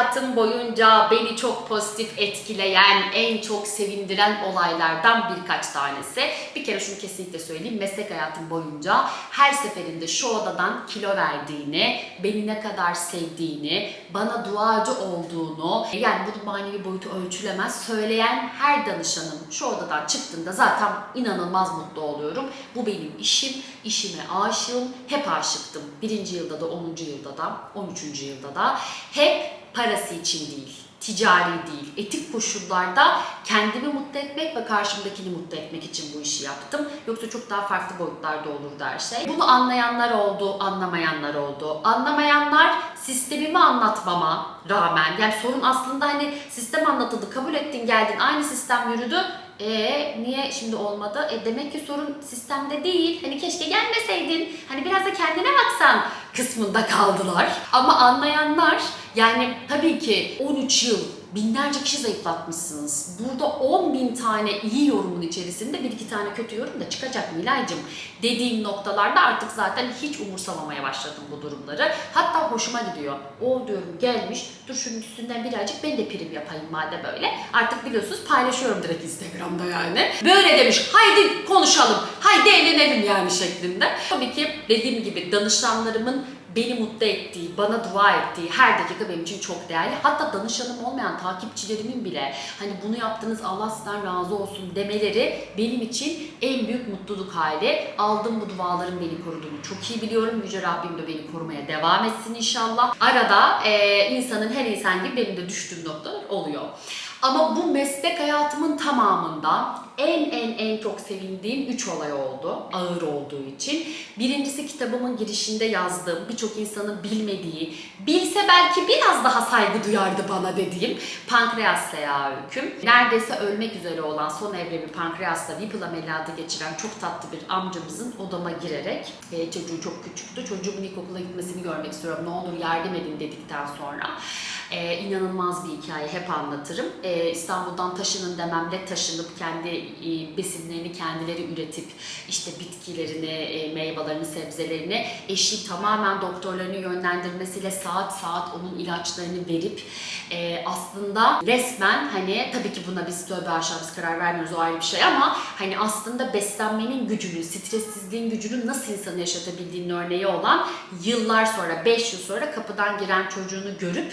hayatım boyunca beni çok pozitif etkileyen, en çok sevindiren olaylardan birkaç tanesi. Bir kere şunu kesinlikle söyleyeyim. Meslek hayatım boyunca her seferinde şu odadan kilo verdiğini, beni ne kadar sevdiğini, bana duacı olduğunu, yani bunun manevi boyutu ölçülemez söyleyen her danışanım şu odadan çıktığında zaten inanılmaz mutlu oluyorum. Bu benim işim, işime aşığım, hep aşıktım. Birinci yılda da, 10. yılda da, 13. yılda da. Hep parası için değil, ticari değil, etik koşullarda kendimi mutlu etmek ve karşımdakini mutlu etmek için bu işi yaptım. Yoksa çok daha farklı boyutlarda olurdu her şey. Bunu anlayanlar oldu, anlamayanlar oldu. Anlamayanlar sistemimi anlatmama rağmen, yani sorun aslında hani sistem anlatıldı, kabul ettin geldin, aynı sistem yürüdü. E niye şimdi olmadı? E demek ki sorun sistemde değil. Hani keşke gelmeseydin. Hani biraz da kendine baksan kısmında kaldılar. Ama anlayanlar yani tabii ki 13 yıl binlerce kişi zayıflatmışsınız. Burada 10 bin tane iyi yorumun içerisinde bir iki tane kötü yorum da çıkacak Milay'cım dediğim noktalarda artık zaten hiç umursamamaya başladım bu durumları. Hatta hoşuma gidiyor. O diyorum gelmiş dur şunun üstünden birazcık ben de prim yapayım madem böyle. Artık biliyorsunuz paylaşıyorum direkt Instagram'da yani. Böyle demiş haydi konuşalım, haydi eğlenelim yani şeklinde. Tabii ki dediğim gibi danışanlarımın beni mutlu ettiği, bana dua ettiği her dakika benim için çok değerli. Hatta danışanım olmayan takipçilerimin bile hani bunu yaptınız Allah sizden razı olsun demeleri benim için en büyük mutluluk hali. Aldığım bu duaların beni koruduğunu çok iyi biliyorum. Yüce Rabbim de beni korumaya devam etsin inşallah. Arada eee, insanın her insan gibi benim de düştüğüm noktalar oluyor. Ama bu meslek hayatımın tamamında en en en çok sevindiğim 3 olay oldu. Ağır olduğu için. Birincisi kitabımın girişinde yazdığım, birçok insanın bilmediği, bilse belki biraz daha saygı duyardı bana dediğim pankreas seyağı öyküm. Neredeyse ölmek üzere olan son evremi pankreasla Whipple ameliyatı geçiren çok tatlı bir amcamızın odama girerek, e, çocuğu çok küçüktü, çocuğumun ilkokula gitmesini görmek istiyorum, ne olur yardım edin dedikten sonra ee, inanılmaz bir hikaye hep anlatırım. Ee, İstanbul'dan taşının dememle taşınıp kendi e, besinlerini kendileri üretip işte bitkilerini, e, meyvelerini, sebzelerini eşi tamamen doktorlarını yönlendirmesiyle saat saat onun ilaçlarını verip e, aslında resmen hani tabii ki buna biz tövbe aşağı biz karar vermiyoruz o ayrı bir şey ama hani aslında beslenmenin gücünü, stressizliğin gücünü nasıl insanı yaşatabildiğinin örneği olan yıllar sonra, 5 yıl sonra kapıdan giren çocuğunu görüp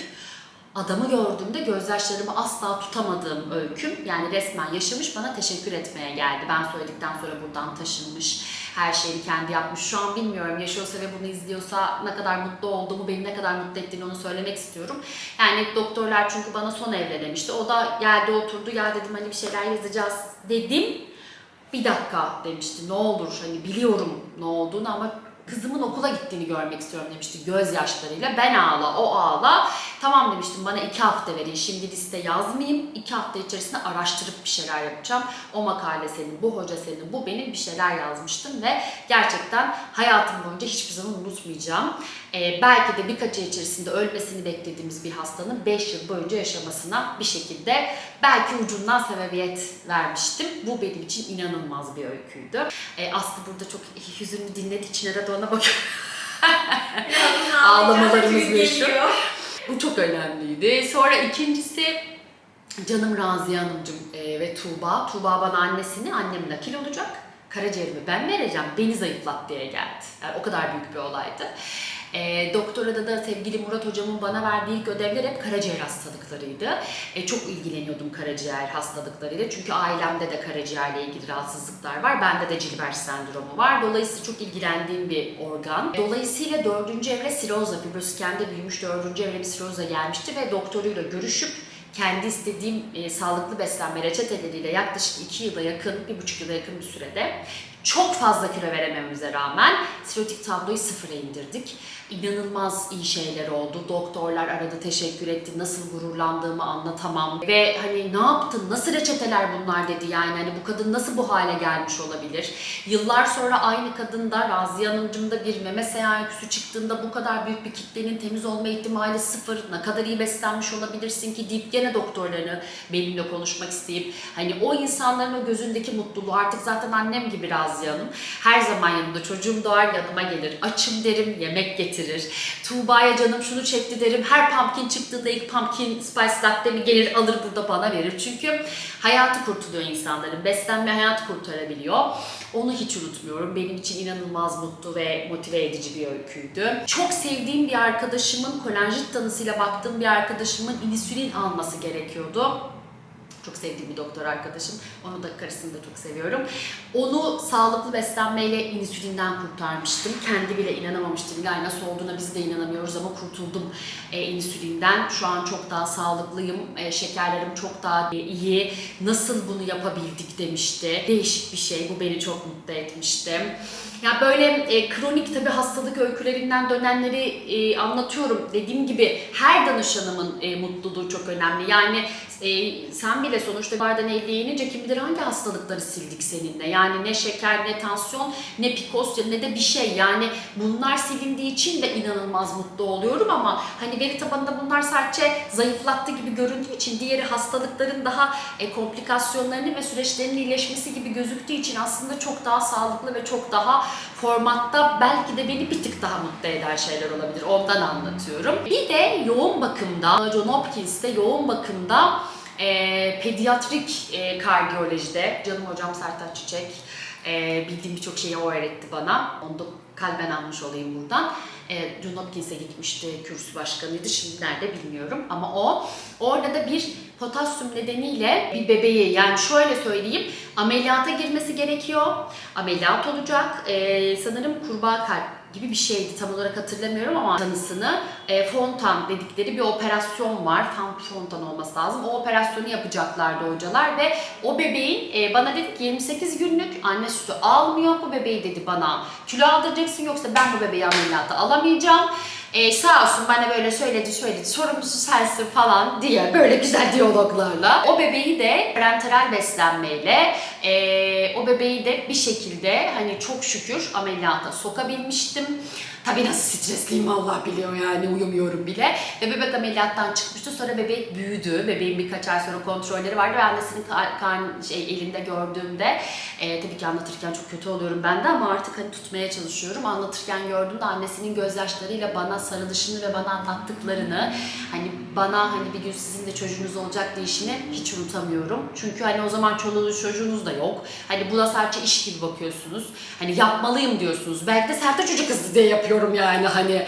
Adamı gördüğümde gözyaşlarımı asla tutamadığım öyküm yani resmen yaşamış bana teşekkür etmeye geldi. Ben söyledikten sonra buradan taşınmış, her şeyi kendi yapmış. Şu an bilmiyorum yaşıyorsa ve bunu izliyorsa ne kadar mutlu olduğumu, beni ne kadar mutlu ettiğini onu söylemek istiyorum. Yani doktorlar çünkü bana son evre demişti. O da geldi oturdu ya dedim hani bir şeyler yazacağız dedim. Bir dakika demişti ne olur hani biliyorum ne olduğunu ama kızımın okula gittiğini görmek istiyorum demişti gözyaşlarıyla. Ben ağla, o ağla. Tamam demiştim bana iki hafta verin. Şimdi liste yazmayayım. İki hafta içerisinde araştırıp bir şeyler yapacağım. O makale senin, bu hoca senin, bu benim bir şeyler yazmıştım ve gerçekten hayatım boyunca hiçbir zaman unutmayacağım. Ee, belki de birkaç ay içerisinde ölmesini beklediğimiz bir hastanın 5 yıl boyunca yaşamasına bir şekilde belki ucundan sebebiyet vermiştim. Bu benim için inanılmaz bir öyküydü. Ee, Aslı burada çok hüzünlü dinledi. içine de ona bakıyor. Ağlamalarımız meşhur. Bu çok önemliydi. Sonra ikincisi canım Raziye Hanımcığım e, ve Tuğba. Tuğba bana annesini, annem nakil olacak. Karaciğerimi ben vereceğim, beni zayıflat diye geldi. Yani o kadar büyük bir olaydı. E, doktorada da sevgili Murat hocamın bana verdiği ilk ödevler hep karaciğer hastalıklarıydı. E, çok ilgileniyordum karaciğer hastalıklarıyla. Çünkü ailemde de karaciğerle ilgili rahatsızlıklar var. Bende de Gilbert sendromu var. Dolayısıyla çok ilgilendiğim bir organ. Dolayısıyla dördüncü evre sirozla, fibrosükende büyümüş dördüncü evre bir sirozla gelmişti ve doktoruyla görüşüp kendi istediğim e, sağlıklı beslenme reçeteleriyle yaklaşık 2 yıla yakın, bir buçuk yıla yakın bir sürede çok fazla kilo verememize rağmen sirotik tabloyu sıfıra indirdik. İnanılmaz iyi şeyler oldu. Doktorlar aradı teşekkür etti. Nasıl gururlandığımı anlatamam. Ve hani ne yaptın? Nasıl reçeteler bunlar dedi yani. Hani bu kadın nasıl bu hale gelmiş olabilir? Yıllar sonra aynı kadında Raziye Hanımcığımda bir meme seyahatüsü çıktığında bu kadar büyük bir kitlenin temiz olma ihtimali sıfır. Ne kadar iyi beslenmiş olabilirsin ki deyip gene doktorlarını benimle konuşmak isteyip hani o insanların o gözündeki mutluluğu artık zaten annem gibi Raziye Hanım. Her zaman yanımda. Çocuğum doğar yanıma gelir. Açım derim, yemek getirir. Tuğba'ya canım şunu çekti derim. Her pumpkin çıktığında ilk pumpkin spice latte'mi gelir alır burada bana verir. Çünkü hayatı kurtuluyor insanların. Beslenme hayat kurtarabiliyor. Onu hiç unutmuyorum. Benim için inanılmaz mutlu ve motive edici bir öyküydü. Çok sevdiğim bir arkadaşımın kolanjit tanısıyla baktığım bir arkadaşımın insülin alması gerekiyordu. Çok sevdiğim bir doktor arkadaşım. Onu da karısını da çok seviyorum. Onu sağlıklı beslenmeyle insülinden kurtarmıştım. Kendi bile inanamamıştı. Bilal nasıl olduğuna biz de inanamıyoruz ama kurtuldum e, insülinden. Şu an çok daha sağlıklıyım. E, şekerlerim çok daha iyi. Nasıl bunu yapabildik demişti. Değişik bir şey. Bu beni çok mutlu etmişti. Ya böyle e, kronik tabii hastalık öykülerinden dönenleri e, anlatıyorum. Dediğim gibi her danışanımın e, mutluluğu çok önemli. Yani e, sen bile sonuçta bardan elde yenince kim bilir hangi hastalıkları sildik seninle. Yani ne şeker, ne tansiyon, ne pikoz ne de bir şey. Yani bunlar silindiği için de inanılmaz mutlu oluyorum ama hani veri tabanında bunlar sadece zayıflattı gibi göründüğü için diğeri hastalıkların daha e, komplikasyonlarının ve süreçlerinin iyileşmesi gibi gözüktüğü için aslında çok daha sağlıklı ve çok daha formatta belki de beni bir tık daha mutlu eden şeyler olabilir. Ondan anlatıyorum. Bir de yoğun bakımda, John Hopkins'te yoğun bakımda e, pediatrik e, kardiyolojide, canım hocam Sertaç Çiçek, e, bildiğim birçok şeyi o öğretti bana. Onu da kalben almış olayım buradan. E, John Hopkins'e gitmişti, kürsü başkanıydı. Şimdi nerede bilmiyorum ama o. Orada da bir potasyum nedeniyle bir bebeği yani şöyle söyleyeyim ameliyata girmesi gerekiyor. Ameliyat olacak. E, sanırım kurbağa kalp gibi bir şeydi tam olarak hatırlamıyorum ama tanısını e, fontan dedikleri bir operasyon var. Tam fontan olması lazım. O operasyonu yapacaklardı hocalar ve o bebeğin e, bana dedi ki 28 günlük anne sütü almıyor. Bu bebeği dedi bana kilo aldıracaksın yoksa ben bu bebeği ameliyata alamayacağım. E, sağ olsun bana böyle söyledi söyledi sorumlusu sensin falan diye böyle güzel diyaloglarla. O bebeği de parenteral beslenmeyle e, o bebeği de bir şekilde hani çok şükür ameliyata sokabilmiştim. Tabii nasıl stresliyim Allah biliyor yani uyumuyorum bile. Ve bebek ameliyattan çıkmıştı. Sonra bebek büyüdü. Bebeğin birkaç ay sonra kontrolleri vardı ve annesinin kar- şey, elinde gördüğümde e, tabii ki anlatırken çok kötü oluyorum ben de ama artık hani tutmaya çalışıyorum. Anlatırken gördüğümde annesinin gözyaşlarıyla bana sarılışını ve bana anlattıklarını hani bana hani bir gün sizin de çocuğunuz olacak deyişini hiç unutamıyorum. Çünkü hani o zaman çoluğunuz çocuğunuz da yok. Hani buna sadece iş gibi bakıyorsunuz. Hani yapmalıyım diyorsunuz. Belki de serte çocuk kızı diye yapıyorum yani hani.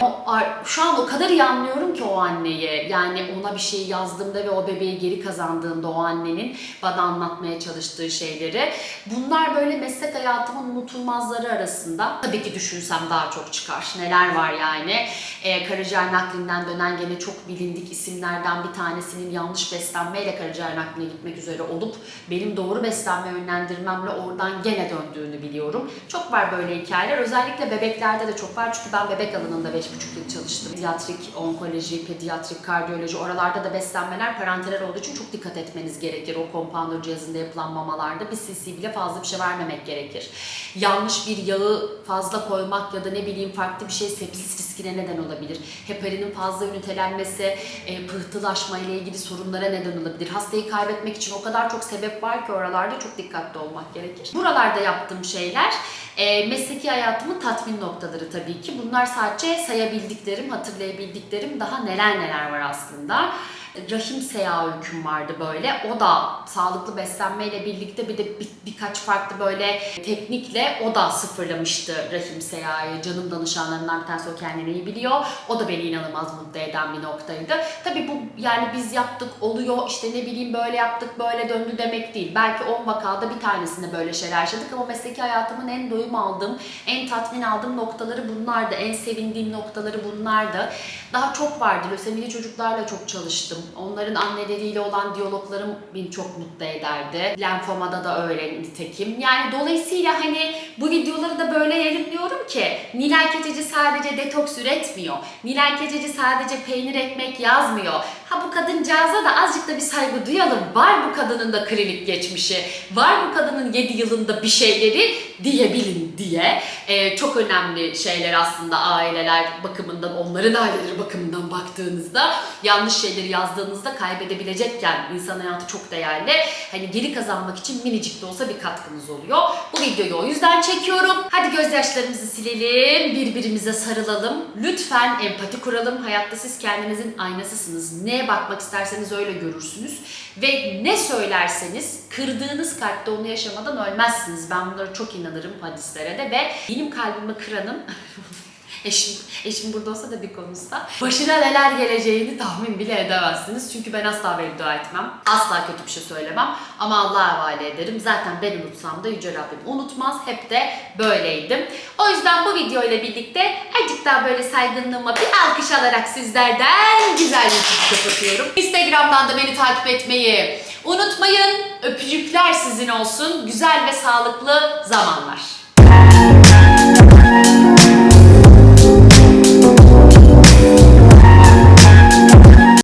Şu an o kadar iyi anlıyorum ki o anneyi. Yani ona bir şey yazdığımda ve o bebeği geri kazandığımda o annenin bana anlatmaya çalıştığı şeyleri. Bunlar böyle meslek hayatımın unutulmazları arasında. Tabii ki düşünsem daha çok çıkar. Neler var yani. Ee, karaciğer naklinden dönen gene çok bilindik isimlerden bir tanesinin yanlış beslenmeyle karaciğer nakline gitmek üzere olup benim doğru beslenme yönlendirmemle oradan gene döndüğünü biliyorum. Çok var böyle hikayeler. Özellikle bebeklerde de çok var. Çünkü ben bebek alanında 5,5 yıl çalıştım. Pediatrik onkoloji, pediatrik kardiyoloji oralarda da beslenmeler parenteral olduğu için çok dikkat etmeniz gerekir. O kompounder cihazında yapılan mamalarda bir cc bile fazla bir şey vermemek gerekir. Yanlış bir yağı fazla koymak ya da ne bileyim farklı bir şey sepsis riskine neden olabilir. Heparinin fazla ünitelenmesi, e, pıhtılaşma ile ilgili sorunlara neden olabilir. Hastayı kaybetmek için o kadar çok sebep var ki oralarda çok dikkatli olmak gerekir. Buralarda yaptığım şeyler e, mesleki hayatımın tatmin noktaları tabii ki. Bunlar sadece sayabildiklerim, hatırlayabildiklerim daha neler neler var aslında. Rahim seyağı öyküm vardı böyle. O da sağlıklı beslenmeyle birlikte bir de bir- birkaç farklı böyle teknikle o da sıfırlamıştı rahim seyağı. Canım danışanlarından bir tanesi o kendini iyi biliyor. O da beni inanılmaz mutlu eden bir noktaydı. Tabii bu yani biz yaptık oluyor işte ne bileyim böyle yaptık böyle döndü demek değil. Belki 10 vakada bir tanesinde böyle şeyler yaşadık ama mesleki hayatımın en doyum aldığım, en tatmin aldığım noktaları bunlardı. En sevindiğim noktaları bunlardı. Daha çok vardı. Lösemili çocuklarla çok çalıştım. Onların anneleriyle olan diyaloglarım beni çok mutlu ederdi. Lenfomada da öyle nitekim. Yani dolayısıyla hani bu videoları da böyle yayınlıyorum ki Nilay Keçeci sadece detoks üretmiyor. Nilay Keçeci sadece peynir ekmek yazmıyor. Ha bu kadıncağıza da azıcık da bir saygı duyalım. Var bu kadının da klinik geçmişi. Var bu kadının 7 yılında bir şeyleri diyebilin diye. Ee, çok önemli şeyler aslında aileler bakımından, onların aileleri bakımından baktığınızda yanlış şeyleri yazdığınızda kaybedebilecekken insan hayatı çok değerli. Hani geri kazanmak için minicik de olsa bir katkınız oluyor. Bu videoyu o yüzden çekiyorum. Hadi gözyaşlarımızı silelim, birbirimize sarılalım. Lütfen empati kuralım. Hayatta siz kendinizin aynasısınız. Neye bakmak isterseniz öyle görürsünüz. Ve ne söylerseniz kırdığınız kalpte onu yaşamadan ölmezsiniz. Ben bunlara çok inanırım hadislere de ve benim kalbimi kıranın Eşim, eşim burada olsa da bir konuşsa başına neler geleceğini tahmin bile edemezsiniz. Çünkü ben asla beddua etmem. Asla kötü bir şey söylemem. Ama Allah'a havale ederim. Zaten ben unutsam da Yüce Rabbim unutmaz. Hep de böyleydim. O yüzden bu video ile birlikte azıcık daha böyle saygınlığıma bir alkış alarak sizlerden güzel bir kapatıyorum. Instagram'dan da beni takip etmeyi unutmayın. Öpücükler sizin olsun. Güzel ve sağlıklı zamanlar.